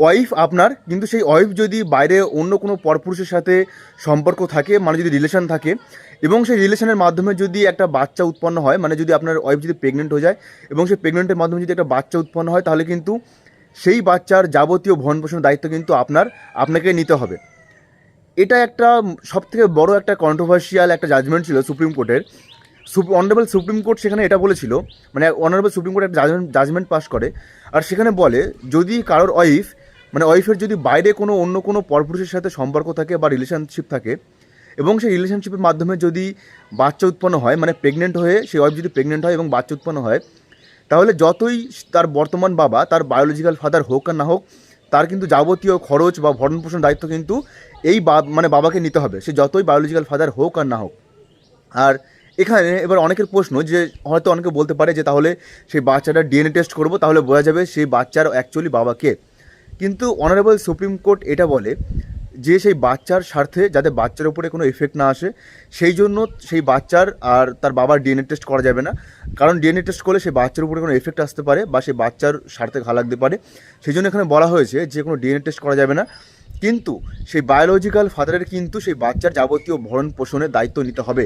Wife আপনার, কিন্তু সেই ওয়াইফ যদি বাইরে অন্য কোনো পরপুরুষের সাথে সম্পর্ক থাকে মানে যদি রিলেশন থাকে, এবং সেই রিলেশনের মাধ্যমে যদি একটা বাচ্চা উৎপন্ন হয় মানে যদি আপনার ওয়াইফ যদি প্রেগনেন্ট হয়ে যায়, এবং সেই প্রেগনেন্টের মাধ্যমে যদি একটা বাচ্চা উৎপন্ন হয়, তাহলে কিন্তু সেই বাচ্চার যাবতীয় ভরণ পোষণের দায়িত্ব কিন্তু আপনার, আপনাকে নিতে হবে। এটা একটা সবথেকে বড় একটা কন্ট্রোভার্সিয়াল একটা জাজমেন্ট ছিল সুপ্রিম কোর্টের। অনারেবল সুপ্রিম কোর্ট সেখানে এটা বলেছিল মানে অনারেবল সুপ্রিম কোর্ট একটা জাজমেন্ট জাজমেন্ট পাস করে, আর সেখানে বলে, যদি কারোর ওয়াইফ মানে ওয়াইফের যদি বাইরে কোনো অন্য কোনো পরপুরুষের সাথে সম্পর্ক থাকে বা রিলেশনশিপ থাকে এবং সেই রিলেশনশিপের মাধ্যমে যদি বাচ্চা উৎপন্ন হয় মানে প্রেগনেন্ট হয়ে সেই ওয়াইফ যদি প্রেগনেন্ট হয় এবং বাচ্চা উৎপন্ন হয়, তাহলে যতই তার বর্তমান বাবা, তার বায়োলজিক্যাল ফাদার হোক আর না হোক, তার কিন্তু যাবতীয় খরচ বা ভরণ পোষণ দায়িত্ব কিন্তু এই মানে বাবাকে নিতে হবে। সে যতই বায়োলজিক্যাল ফাদার হোক আর না হোক। আর এখানে এবার অনেকের প্রশ্ন যে, হয়তো অনেকে বলতে পারে যে তাহলে সেই বাচ্চাটা ডিএনএ টেস্ট করব, তাহলে বোঝা যাবে সেই বাচ্চার অ্যাকচুয়ালি বাবাকে কিন্তু অনারেবল সুপ্রিম কোর্ট এটা বলে যে সেই বাচ্চার স্বার্থে যাতে বাচ্চার উপরে কোনো এফেক্ট না আসে, সেই জন্য সেই বাচ্চার আর তার বাবার ডিএনএ টেস্ট করা যাবে না। কারণ ডিএনএ টেস্ট করলে সেই বাচ্চার উপরে কোনো এফেক্ট আসতে পারে বা সেই বাচ্চার স্বার্থে ঘা লাগতে পারে। সেই জন্য এখানে বলা হয়েছে যে কোনো ডিএনএ টেস্ট করা যাবে না। কিন্তু সেই বায়োলজিক্যাল ফাদারের কিন্তু সেই বাচ্চার যাবতীয় ভরণ পোষণের দায়িত্ব নিতে হবে।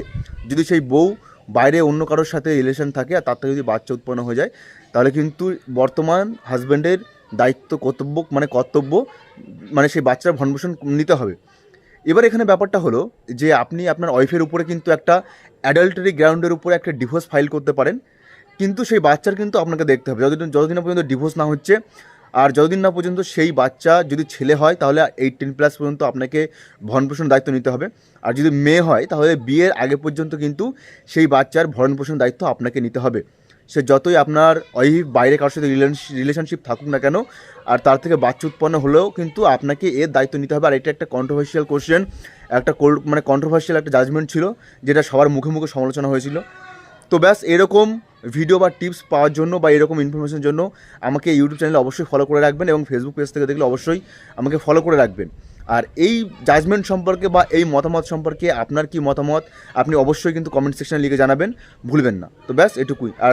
যদি সেই বউ বাইরে অন্য কারোর সাথে রিলেশন থাকে আর তার থেকে যদি বাচ্চা উৎপন্ন হয়ে যায়, তাহলে কিন্তু বর্তমান হাজব্যান্ডের দায়িত্ব, কর্তব্য মানে কর্তব্য মানে সেই বাচ্চার ভরণ পোষণ নিতে হবে। এবার এখানে ব্যাপারটা হলো যে আপনি আপনার ওয়াইফের উপরে কিন্তু একটা অ্যাডাল্টারি গ্রাউন্ডের উপরে একটা ডিভোর্স ফাইল করতে পারেন। কিন্তু সেই বাচ্চার কিন্তু আপনাকে দেখতে হবে। যতদিন যতদিন না পর্যন্ত ডিভোর্স না হচ্ছে, আর যতদিন না পর্যন্ত সেই বাচ্চা যদি ছেলে হয়, তাহলে এইটিন প্লাস পর্যন্ত আপনাকে ভরণপোষণ দায়িত্ব নিতে হবে। আর যদি মেয়ে হয়, তাহলে বিয়ের আগে পর্যন্ত কিন্তু সেই বাচ্চার ভরণপোষণ দায়িত্ব আপনাকে নিতে হবে। সে যতই আপনার ওই বাইরে কারোর সাথে রিলেশনশিপ থাকুক না কেন, আর তার থেকে বাচ্চা উৎপন্ন হলেও কিন্তু আপনাকে এর দায়িত্ব নিতে হবে। আর এটা একটা কন্ট্রোভার্সিয়াল কোশ্চেন একটা মানে কন্ট্রোভার্সিয়াল একটা জাজমেন্ট ছিল, যেটা সবার মুখে মুখে সমালোচনা হয়েছিল। তো ব্যাস, এরকম ভিডিও বা টিপস পাওয়ার জন্য বা এরকম ইনফরমেশনের জন্য আমাকে ইউটিউব চ্যানেলে অবশ্যই ফলো করে রাখবেন এবং ফেসবুক পেজ থেকে দেখলে অবশ্যই আমাকে ফলো করে রাখবেন। আর এই জাজমেন্ট সম্পর্কে বা এই মতামত সম্পর্কে আপনার কি মতামত, আপনি অবশ্যই কিন্তু কমেন্ট সেকশনে লিখে জানাবেন। ভুলবেন না। তো ব্যাস, এটুকুই। আর